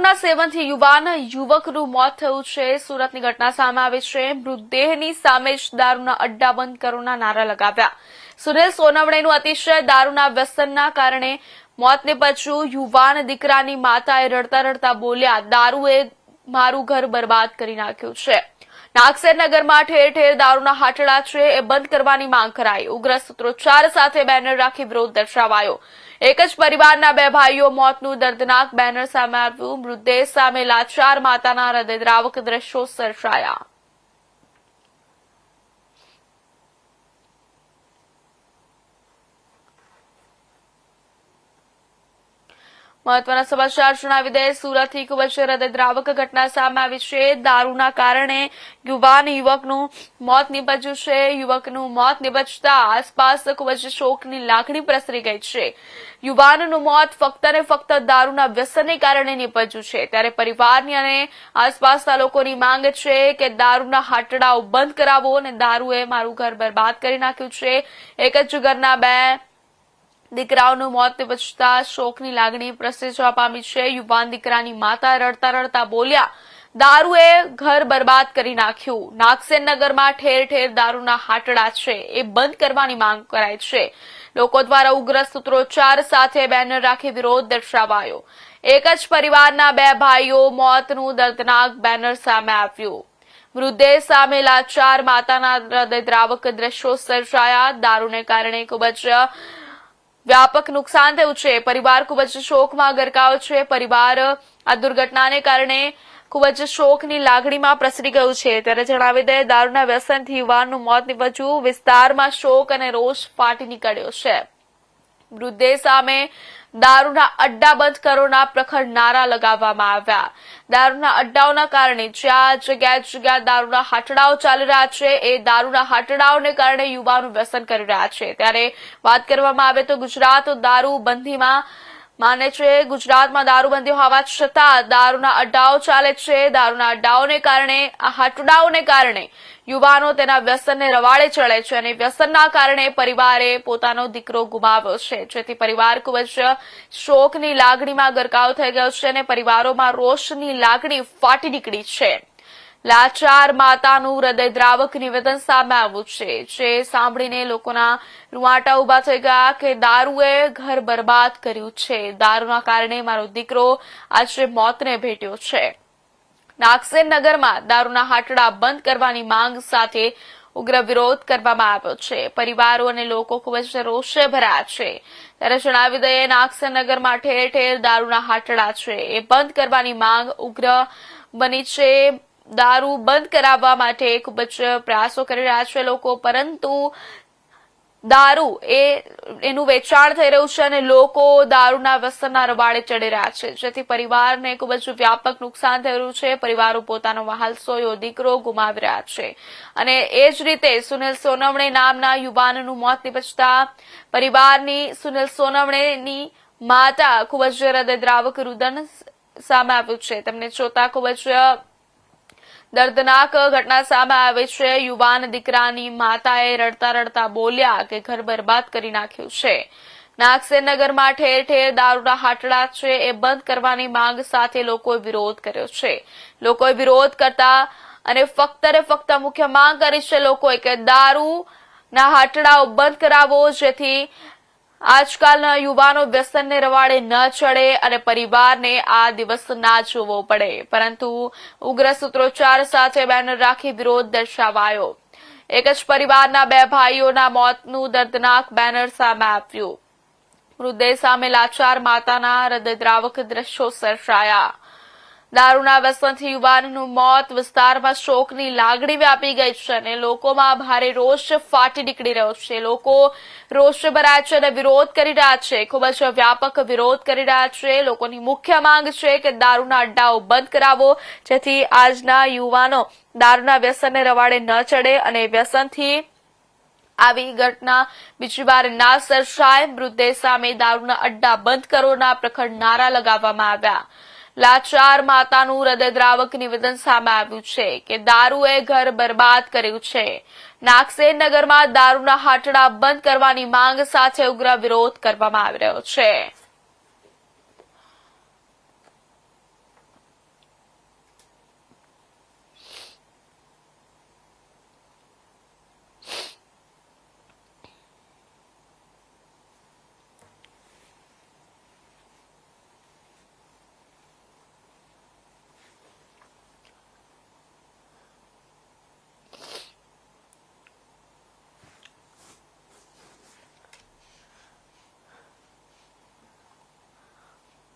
દારૂના સેવનથી યુવાન યુવકનું મોત થયું છે. સુરતની ઘટના સામે આવી છે. મૃતદેહની સામે જ દારૂના અડ્ડા બંધ કરોના નારા લગાવ્યા. સુરેશ સોનવણેનું અતિશય દારૂના વ્યસનના કારણે મોત પછી યુવાન દીકરાની માતાએ રડતા રડતા બોલ્યા, દારૂએ મારું ઘર બરબાદ કરી નાખ્યું છે. નાગસેર નગરમાં ઠેર ઠેર દારૂના હાટડા છે, એ બંધ કરવાની માંગ કરાઈ. ઉગ્ર સૂત્રોચ્ચાર સાથે બેનર રાખી વિરોધ દર્શાવાયો. એક જ પરિવારના બે ભાઈઓ મોતનું દર્દનાક બેનર સામે આવ્યું. મૃતદેહ સામે લાચાર માતાના હૃદયદ્રાવક દ્રશ્યો સર્જાયા. મહત્વના સમાચાર જણાવી દે સુરતથી ખૂબ જ હૃદયદ્રાવક ઘટના સામે આવી છે. દારૂના કારણે યુવાન યુવકનું મોત નીપજ્યું છે. યુવકનું મોત નીપજતા આસપાસ ખૂબ જ શોકની લાગણી પ્રસરી ગઈ છે. યુવાનનું મોત ફક્ત ને ફક્ત દારૂના વ્યસનને કારણે નીપજ્યું છે. ત્યારે પરિવારની અને આસપાસના લોકોની માંગ છે કે દારૂના હાટડાઓ બંધ કરાવો અને દારૂએ મારું ઘર બરબાદ કરી નાખ્યું છે. એક જ ઘરના બે દીકરાઓનું મોત નિપજતા શોકની લાગણી પ્રસરી પામી છે. યુવાન દીકરાની માતા રડતા રડતા બોલ્યા, દારૂએ ઘર બરબાદ કરી નાખ્યું. નાગસેન નગરમાં ઠેર ઠેર દારૂના હાટડા છે. એ બંધ કરવાની માંગ કરાય છે. લોકો દ્વારા ઉગ્ર સૂત્રોચ્ચાર સાથે બેનર રાખી વિરોધ દર્શાવાયો. એક જ પરિવારના બે ભાઈઓ મોતનું દર્દનાક બેનર સામે આવ્યું. મૃતદેહ સામે લાચાર માતાના હૃદયદ્રાવક દ્રશ્યો સર્જાયા. દારૂને કારણે ખૂબ જ વ્યાપક નુકસાન થયું છે. પરિવાર ખૂબ જ શોકમાં ગરકાવ છે. પરિવાર આ દુર્ઘટનાને કારણે ખૂબ જ શોકની લાગણીમાં પ્રસરી ગયું છે. ત્યારે જણાવી દે દારૂના વ્યસનથી યુવાનનું મોત નીપજ્યું. વિસ્તારમાં શોક અને રોષ ફાટી નીકળ્યો છે. વૃદ્ધે સામે દારૂના અડ્ડા બંધ કરોના પ્રખર નારા લગાવવામાં આવ્યા. દારૂના અડ્ડાઓના કારણે જ્યાં જગ્યાએ જગ્યા દારૂના હાટડાઓ ચાલી રહ્યા છે, એ દારૂના હાટડાઓને કારણે યુવાનો વ્યસન કરી રહ્યા છે. ત્યારે વાત કરવામાં આવે તો ગુજરાત દારૂ બંધીમાં માને છે ગુજરાતમાં દારૂબંધી હોવા છતાં દારૂના અડ્ડાઓ ચાલે છે. દારૂના અડ્ડાઓને કારણે, આ હાટડાઓને કારણે યુવાનો તેના વ્યસનને રવાડે ચડે છે અને વ્યસનના કારણે પરિવારે પોતાનો દીકરો ગુમાવ્યો છે. જેથી પરિવાર ખૂબ જ શોકની લાગણીમાં ગરકાવ થઈ ગયો છે અને પરિવારોમાં રોષની લાગણી ફાટી નીકળી છે. લાચાર માતાનું હૃદયદ્રાવક નિવેદન સામે આવ્યું છે. જે સાંભળીને લોકોના રૂવાટા ઊભા થઈ ગયા કે દારૂએ ઘર બરબાદ કર્યું છે. દારૂના કારણે મારો દીકરો આજે મોતને ભેટ્યો છે. નાગસેન નગરમાં દારૂના હાટડા બંધ કરવાની માંગ સાથે ઉગ્ર વિરોધ કરવામાં આવ્યો છે. પરિવારો અને લોકો ખૂબ જ રોષે ભરાયા છે. ત્યારે જણાવી દઈએ, નાગસેન નગરમાં ઠેર ઠેર દારૂના હાટડા છે. એ બંધ કરવાની માંગ ઉગ્ર બની છે. દારૂ બંધ કરાવવા માટે ખૂબ જ પ્રયાસો કરી રહ્યા છે લોકો, પરંતુ દારૂ એ, એનું વેચાણ થઈ રહ્યું છે અને લોકો દારૂના વ્યસનના રવાડે ચડી રહ્યા છે. જેથી પરિવારને ખૂબ જ વ્યાપક નુકસાન થઈ રહ્યું છે. પરિવારો પોતાનો વહાલસોયો દીકરો ગુમાવી રહ્યા છે. અને એ જ રીતે સુનિલ સોનવણે નામના યુવાનનું મોત નિપજતા પરિવારની સુનિલ સોનવણેની માતા ખૂબ જ હૃદયદ્રાવક રુદન સામે આવ્યું છે. તેમને જોતા ખૂબ જ દર્દનાક ઘટના સામે આવે છે. યુવાન દીકરાની માતાએ રડતા રડતા બોલ્યા કે ઘર બરબાદ કરી નાખ્યું છે. નાગસેનગરમાં ઠેર ઠેર દારૂના હાટડા છે. એ બંધ કરવાની માંગ સાથે લોકોએ વિરોધ કર્યો છે. લોકોએ વિરોધ કરતા અને ફક્ત ને ફક્ત મુખ્ય માંગ કરી છે લોકોએ કે દારૂના હાટડાઓ બંધ કરાવો, જેથી આજકાલના યુવાનો વ્યસનને રવાડે ન ચડે અને પરિવારને આ દિવસ ના જોવો પડે. પરંતુ ઉગ્ર સૂત્રોચ્ચાર સાથે બેનર રાખી વિરોધ દર્શાવાયો. એક જ પરિવારના બે ભાઈઓના મોતનું દર્દનાક બેનર સામે આવ્યું. મૃતદેહ સામે લાચાર માતાના હૃદયદ્રાવક દ્રશ્યો સર્જાયા. દારૂના વ્યસનથી યુવાનનું મોત, વિસ્તારમાં શોકની લાગણી વ્યાપી ગઈ છે અને લોકોમાં ભારે રોષ ફાટી નીકળી રહ્યો છે. લોકો રોષ ભરાય છે અને વિરોધ કરી રહ્યા છે. ખૂબ જ વ્યાપક વિરોધ કરી રહ્યા છે. લોકોની મુખ્ય માંગ છે કે દારૂના અડ્ડાઓ બંધ કરાવો, જેથી આજના યુવાનો દારૂના વ્યસનને રવાડે ન ચડે અને વ્યસનથી આવી ઘટના બીજી વાર ના સર્જાય. મૃતદેહ સામે દારૂના અડ્ડા બંધ કરોના પ્રખર નારા લગાવવામાં આવ્યા. લાચાર માતાનું હૃદયદ્રાવક નિવેદન સામે આવ્યું છે કે દારૂએ ઘર બરબાદ કર્યું છે. નાગસેન નગરમાં દારૂના હાટડા બંધ કરવાની માંગ સાથે ઉગ્ર વિરોધ કરવામાં આવી રહ્યો છે.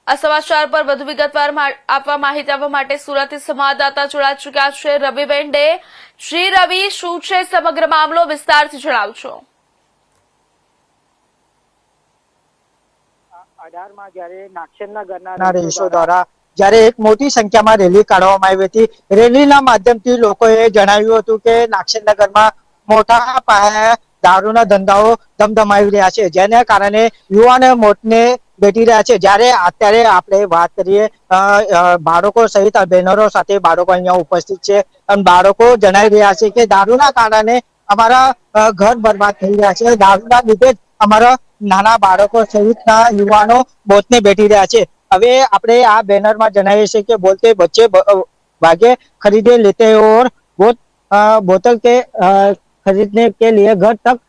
આ સમાચાર પર વધુ વિગતવાર આપવા માહિતી આપવા માટે સુરતથી સંવાદદાતા જોડાઈ ચુક્યા છે રવિબેન ડે. શ્રી રવિ શું છે સમગ્ર મામલો? વિસ્તારથી જણાવજો. અઢારમાં જ્યારે નાગસેનના ઘરના રહીશો દ્વારા જ્યારે એક મોટી સંખ્યામાં રેલી કાઢવામાં આવી હતી. રેલીના માધ્યમથી લોકોએ જણાવ્યું હતું કે નાગસેનગરમાં મોટા પાયે દારૂના ધંધાઓ ધમધમાવી રહ્યા છે. જેના કારણે યુવાને મોટને બેઠી રહ્યા છે. જ્યારે અત્યારે આપણે વાત કરીએ બાળકો સહિત બહેનરો સાથે બાળકો અહીંયા ઉપસ્થિત છે. અને બાળકો જણાવી રહ્યા છે કે દારૂના કારણે અમારા ઘર બરબાદ થઈ રહ્યા છે. દારૂના લીધે જ અમારા નાના બાળકો સહિતના યુવાનો મોતને બેઠી રહ્યા છે. હવે આપણે આ બેનરમાં જણાવીએ છીએ કે બોલતે બચ્ચે ભાગે ખરીદે લેતે ઓર બોત બોતલ કે खरीदने के लिए घर तक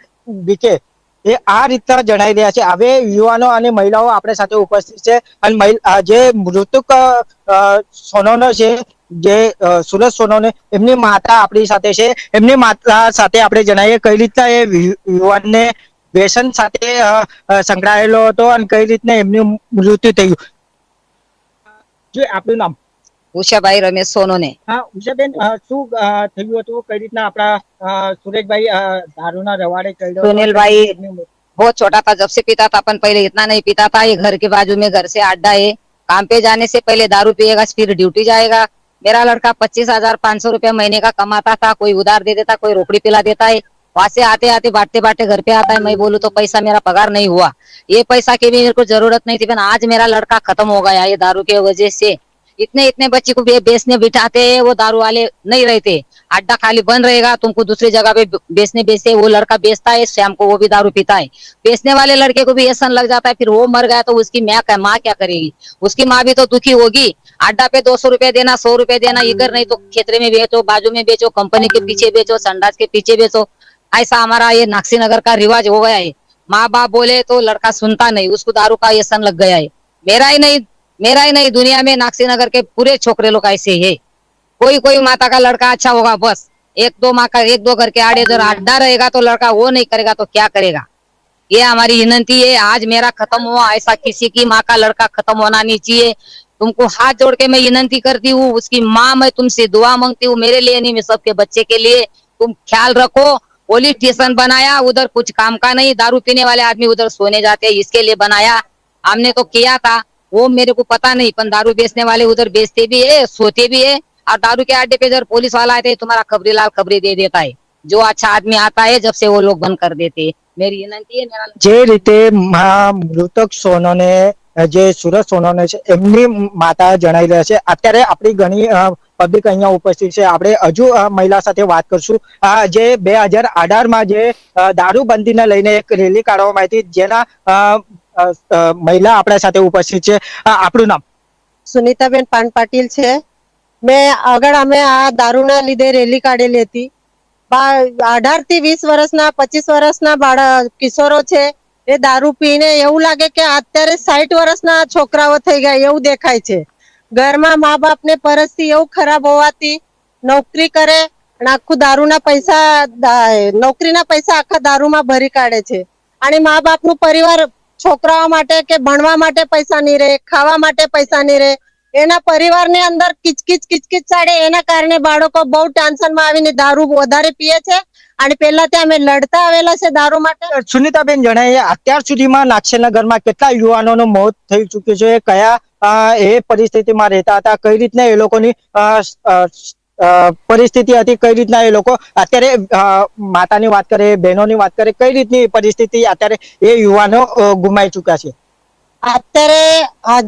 बिके એ આ રીતના જણાવી રહ્યા છે હવે યુવાનો અને મહિલાઓ આપણે સાથે ઉપસ્થિત છે અને મહિલ- અ, જે મૃતક અ, અ, સોનોનો છે જે અ, સુરત સોનોને એમની માતા આપણી સાથે છે એમની માતા સાથે આપણે જણાવીએ કઈ રીતના એ યુ- યુવાનને વ્યસન સાથે અ, અ, સંકળાયેલો હતો અને કઈ રીતના એમનું મૃત્યુ થયું જે આપણું નામ ઉષાભાઈ રમેશ સોનોને હા ઉષાબેન અ, શું અ, થયું હતું કઈ રીતના આપણા અ, સુરેશભાઈ અ, દારૂના રવાડે ચડ્યો હતો? સુનિલભાઈ એમની મૃત્યુ बहुत छोटा था जब से पीता था अपन पहले इतना नहीं पीता था ये घर के बाजू में घर से अड्डा है काम पे जाने से पहले दारू पिएगा फिर ड्यूटी जाएगा मेरा लड़का पच्चीस हजार पाँच सौ रुपया महीने का कमाता था कोई उधार दे देता कोई रोकड़ी पिला देता है वहां से आते आते बांटते बांटते घर पे आता है मैं बोलूँ तो पैसा मेरा पगार नहीं हुआ ये पैसा की भी मेरे को जरूरत नहीं थी पर आज मेरा लड़का खत्म हो गया ये दारू की वजह से इतने इतने बच्चे को बेचने बिठाते हैं वो दारू वाले नहीं रहते। अड्डा खाली बंद रहेगा, तुमको दूसरी जगह पे बेचने बेचते, वो लड़का बेचता है, शाम को वो भी दारू पीता है। बेचने वाले लड़के को भी ऐसा लग जाता है, फिर वो मर गया तो उसकी माँ माँ क्या करेगी? उसकी माँ भी तो दुखी होगी। अड्डा पे दो सौ रुपए देना, सौ रुपए देना, इधर नहीं तो खेतरे में बेचो, बाजू में बेचो, कंपनी के पीछे बेचो, संडास के पीछे बेचो। ऐसा हमारा ये नागसी नगर का रिवाज हो गया है। माँ बाप बोले तो लड़का सुनता नहीं, उसको दारू का व्यसन लग गया है। मेरा ही नहीं मेरा ही नहीं, दुनिया में नागसी नगर के पूरे छोकरे लोग ऐसे ही कोई कोई माता का लड़का अच्छा होगा, बस। एक दो माँ का, एक दो घर के आड़े अगर अड्डा रहेगा तो लड़का वो नहीं करेगा तो क्या करेगा? ये हमारी विनंती है, आज मेरा खत्म हुआ, ऐसा किसी की माँ का लड़का खत्म होना नहीं चाहिए। तुमको हाथ जोड़ के मैं विनंती करती हूँ, उसकी माँ मैं तुमसे दुआ मांगती हूँ, मेरे लिए नहीं, मैं सबके बच्चे के लिए। तुम ख्याल रखो पुलिस स्टेशन बनाया, उधर कुछ काम का नहीं, दारू पीने वाले आदमी उधर सोने जाते हैं, इसके लिए बनाया। हमने तो किया था। वो मेरे को पता नहीं पर दारू बेचने वाले उधर बेचते भी है सोते भी है और दारू के अड्डे पे जब पुलिस वाला आते हैं तुम्हारा खबरी लाल खबरी दे देता है जो अच्छा आदमी आता है जब से वो लोग बंद कर देते हैं मेरी विनंती है मेरा જે રીતે મા- મૃતક સોનોને અ, જે સુરત સોનોને છે એમની માતા જણાવી રહ્યા છે અત્યારે આપણી ઘણી પબ્લિક અહીંયા ઉપસ્થિત છે આપણે હજુ અ, મહિલા સાથે વાત કરશું આ જે બે હજાર અઢારમાં જે અ, દારૂબંધીને લઈને એક રેલી કાઢવામાં આવી હતી જેના અ, અ, અ, મહિલા આપણા સાથે ઉપસ્થિત છે. આપણું નામ? સુનીતાબેન પાન પાટીલ છે. મેં આગળ અમે આ દારૂના લીધે રેલી કાઢેલી હતી. અઢારથી વીસ વર્ષના, પચીસ વર્ષના બાળક કિશોરો છે. એ દારૂ પીને એવું લાગે કે અત્યારે સાઠ વર્ષના છોકરાઓ થઈ ગયા, એવું દેખાય છે. ઘરમાં મા બાપને પરસથી એવું ખરાબ હોવાથી નોકરી કરે અને આખું દારૂના પૈસા નોકરીના પૈસા આખા દારૂમાં ભરી કાઢે છે. અને મા બાપનું પરિવાર છોકરાઓ માટે કે ભણવા માટે પૈસા નહીં રહે, ખાવા માટે પૈસા નહીં રહે. એના પરિવારની અંદર કિચકિચ કિચકિચ ચાડે એના કારણે બાળકો બહુ ટેન્શનમાં આવીને દારૂ વધારે પીએ છે. અને પેલા ત્યાં અમે લડતા આવેલા છે દારૂ માટે. સુનિતાબેન જણાવીએ અત્યાર સુધીમાં નાગસેનગરમાં કેટલા યુવાનોનું મોત થઈ ચુક્યું છે, કયા એ પરિસ્થિતિમાં રહેતા હતા, કઈ રીતના એ લોકોની પરિસ્થિતિ હતી, કઈ રીતના એ લોકો અત્યારે માતાની વાત કરે, બહેનોની વાત કરે, કઈ રીતની પરિસ્થિતિ અત્યારે એ યુવાનો ગુમાઈ ચુક્યા છે? અત્યારે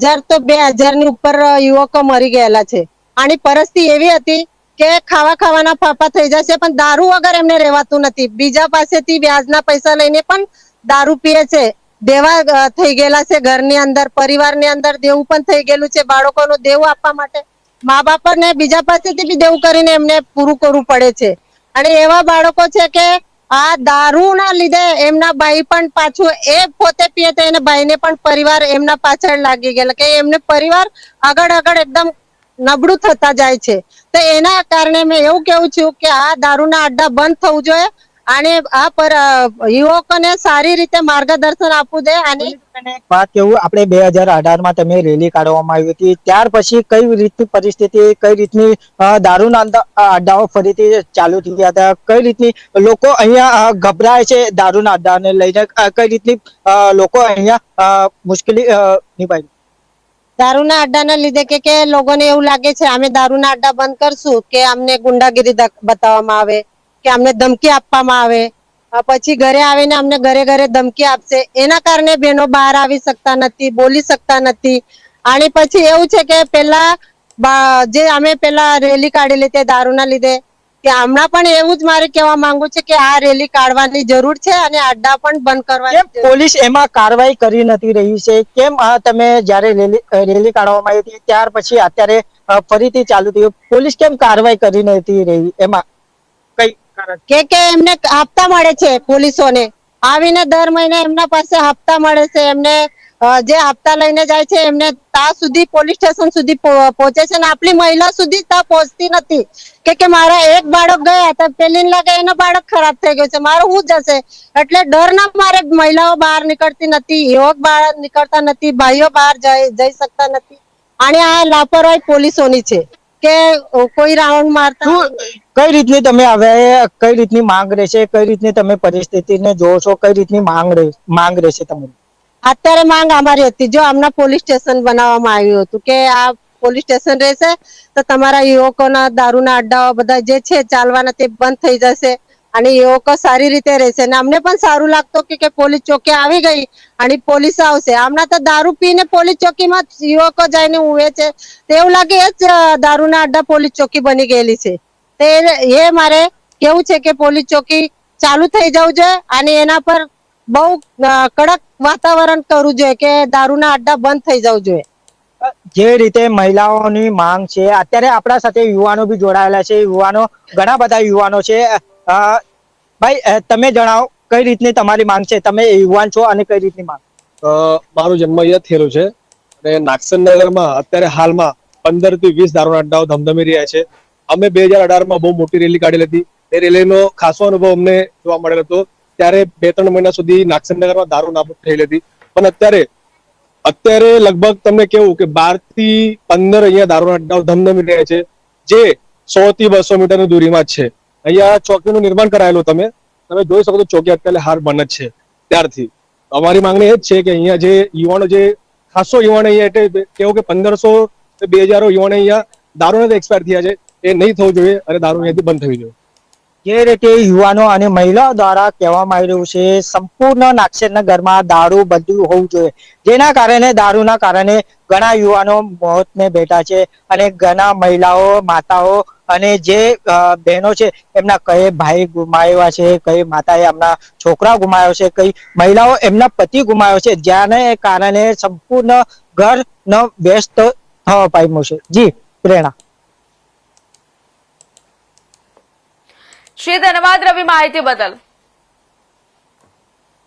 હજાર તો બે હજારની ઉપર યુવકો મરી ગયેલા છે. આની પરિસ્થિતિ એવી હતી કે ખાવા ખાવાના ફાફા થઈ જશે, પણ દારૂ વગર એમને રહેવાતું નથી. બીજા પાસેથી વ્યાજના પૈસા લઈને પણ દારૂ પીએ છે. દેવા થઈ ગયેલા છે ઘરની અંદર, પરિવારની અંદર દેવું પણ થઈ ગયેલું છે બાળકોનું દેવું આપવા માટે. મા બાપને બીજા પાસેથી બી દેવું કરીને એમને પૂરું કરવું પડે છે. અને એવા બાળકો છે કે આ દારૂના લીધે એમના ભાઈ પણ પાછું એ પોતે પીએ તો એને ભાઈને પણ પરિવાર એમના પાછળ લાગી ગયેલા કે એમને પરિવાર આગળ આગળ એકદમ નબળું થતા જાય છે. તો એના કારણે મેં એવું કેવું છું કે આ દારૂના અડ્ડા બંધ થવું જોઈએ. અને આ પર યુવકોને સારી રીતે માર્ગદર્શન આપવું જોઈએ અને બેન, એક વાત કેવું આપણે બે હજાર અઢારમાં તમે રેલી કાઢવામાં આવી હતી. ત્યાર પછી કઈ રીતની પરિસ્થિતિ કઈ રીતની દારૂના અડ્ડાઓ ફરીથી ચાલુ થયા હતા? કઈ રીતની લોકો અહીંયા ગભરાય છે દારૂના અડ્ડાને લઈને? કઈ રીતની લોકો અહીંયા મુશ્કેલી દારૂ નિભાવી? દારૂના અડ્ડાના લીધે કે કે લોકોને એવું લાગે છે અમે દારૂના અડ્ડા બંધ કરશું કે અમને ગુંડાગીરી બતાવવામાં આવે કે અમને ધમકી આપવામાં આવે. પછી ઘરે આવીને અમને ઘરે ઘરે ધમકી આપશે. એના કારણે બહેનો બહાર આવી શકતા નથી બોલી શકતા નથી. અને પછી એવું છે કે પેલા જે અમે પેલા રેલી કાઢેલી તે દારૂના લીધે કે હમણાં પણ એવું જ મારે કહેવા માંગુ છે કે આ રેલી કાઢવાની જરૂર છે અને અડ્ડા પણ બંધ કરવાની પોલીસ એમાં કાર્યવાહી કરી નથી રહી છે? કેમ તમે જ્યારે રેલી રેલી કાઢવામાં આવી હતી ત્યાર પછી અત્યારે ફરીથી ચાલુ થયું? પોલીસ કેમ કાર્યવાહી કરી નથી રહી એમાં? કઈ કે કે એમને હપ્તા મળે છે પોલીસોને. આવીને દર મહિને એમના પાસે હપ્તા મળે છે. એમને જે હપ્તા લઈને જાય છે, એમને ત્યાં સુધી પોલીસ સ્ટેશન સુધી પહોંચે છે ને આપણી મહિલા સુધી ત્યાં પહોંચતી નથી. કે કે મારા એક બાળક ગયા તો પેલી લાગે એનો બાળક ખરાબ થઈ ગયો છે. મારો હું જશે? એટલે ડરના મારે મહિલાઓ બહાર નીકળતી નથી, યુવક બહાર નીકળતા નથી, ભાઈઓ બહાર જઈ શકતા નથી. અને આ લાપરવાહી પોલીસોની છે. કે કોઈ રાઉન્ડ મારતા કઈ રીતની તમે હવે કઈ રીતની માંગ રહેશે? કઈ રીતની તમે પરિસ્થિતિને જોવો છો કઈ રીતની માંગ રહે માંગ રહેશે તમારી? અત્યારે માંગ અમારી હતી. જો અમને પોલીસ સ્ટેશન બનાવવામાં આવ્યું હતું કે આ પોલીસ સ્ટેશન રહેશે તો તમારા યુવકોના દારૂના અડ્ડાઓ બધા જે છે ચાલવાના તે બંધ થઈ જશે. અને યુવકો સારી રીતે રહેશે. અને અમને પણ સારું લાગતું કે પોલીસ ચોકી આવી ગઈ અને પોલીસ આવશે. હમણાં તો દારૂ પીને પોલીસ ચોકીમાં યુવકો જઈને ઉવે છે. તેવું લાગે એ જ દારૂના અડ્ડા પોલીસ ચોકી બની ગયેલી છે. તો એ મારે કેવું છે કે પોલીસ ચોકી ચાલુ થઈ જવું જોઈએ અને એના પર બહુ કડક વાતાવરણ કરવું જોઈએ કે દારૂના અડ્ડા બંધ થઈ જવું જોઈએ. જે રીતે મહિલાઓની માંગ છે, અત્યારે આપણા સાથે યુવાનો બી જોડાયેલા છે. યુવાનો, ઘણા બધા યુવાનો છે. ભાઈ તમે જણાવો, કઈ રીતની તમારી માંગ છે? તમે યુવાન છો અને કઈ રીતની માંગ? મારો જન્મ અહીંયા થયેલું છે અને નાગસન નગરમાં અત્યારે હાલમાં પંદરથી વીસ દારૂના અડ્ડાઓ ધમધમી રહ્યા છે. અમે બે હજાર અઢારમાં બહુ મોટી રેલી કાઢેલી હતી એ રેલીનો ખાસો અનુભવ અમને જોવા મળેલો હતો. ત્યારે બે ત્રણ મહિના સુધી નાગસન નગરમાં દારૂ નાબૂદ થયેલી હતી પણ અત્યારે અત્યારે લગભગ તમને કેવું કે બારથી પંદર અહીંયા દારૂના અડ્ડાઓ ધમધમી રહ્યા છે. જે સો થી બસો મીટરની દૂરીમાં છે. અહીંયા ચોકીનું નિર્માણ કરાયેલું તમે. તમે જોઈ શકો તો ચોકી અત્યારે હાર બન જ છે. ત્યારથી. અમારી માંગણી એ જ છે કે અહીંયા જે યુવાનો જે ખાસો યુવાનો અહીંયા એટલે કેવું કે પંદરસો બે હજારો યુવાનો અહીંયા દારૂના એક્સપાયર થયા છે, એ નહીં થવું જોઈએ અને દારૂ અહીંયાથી બંધ થવી જોઈએ. જે રીતે યુવાનો અને મહિલાઓ દ્વારા કહેવામાં આવી રહ્યું છે, સંપૂર્ણ નાગસેરના ઘરમાં દારૂ બધું હોવું જોઈએ. જેના કારણે, દારૂના કારણે ઘણા યુવાનો મોતને બેઠા છે અને ઘણા મહિલાઓ, માતાઓ અને જે બહેનો છે, એમના કઈ ભાઈ ગુમાવ્યા છે, કઈ માતાએ એમના છોકરા ગુમાવ્યો છે, કઈ મહિલાઓ એમના પતિ ગુમાવ્યો છે, જેને કારણે સંપૂર્ણ ઘર ન વ્યસ્ત થવા પામ્યું છે. જી, પ્રેરણા. શ્રી ધન્યવાદ રવિ માહિતી બદલ.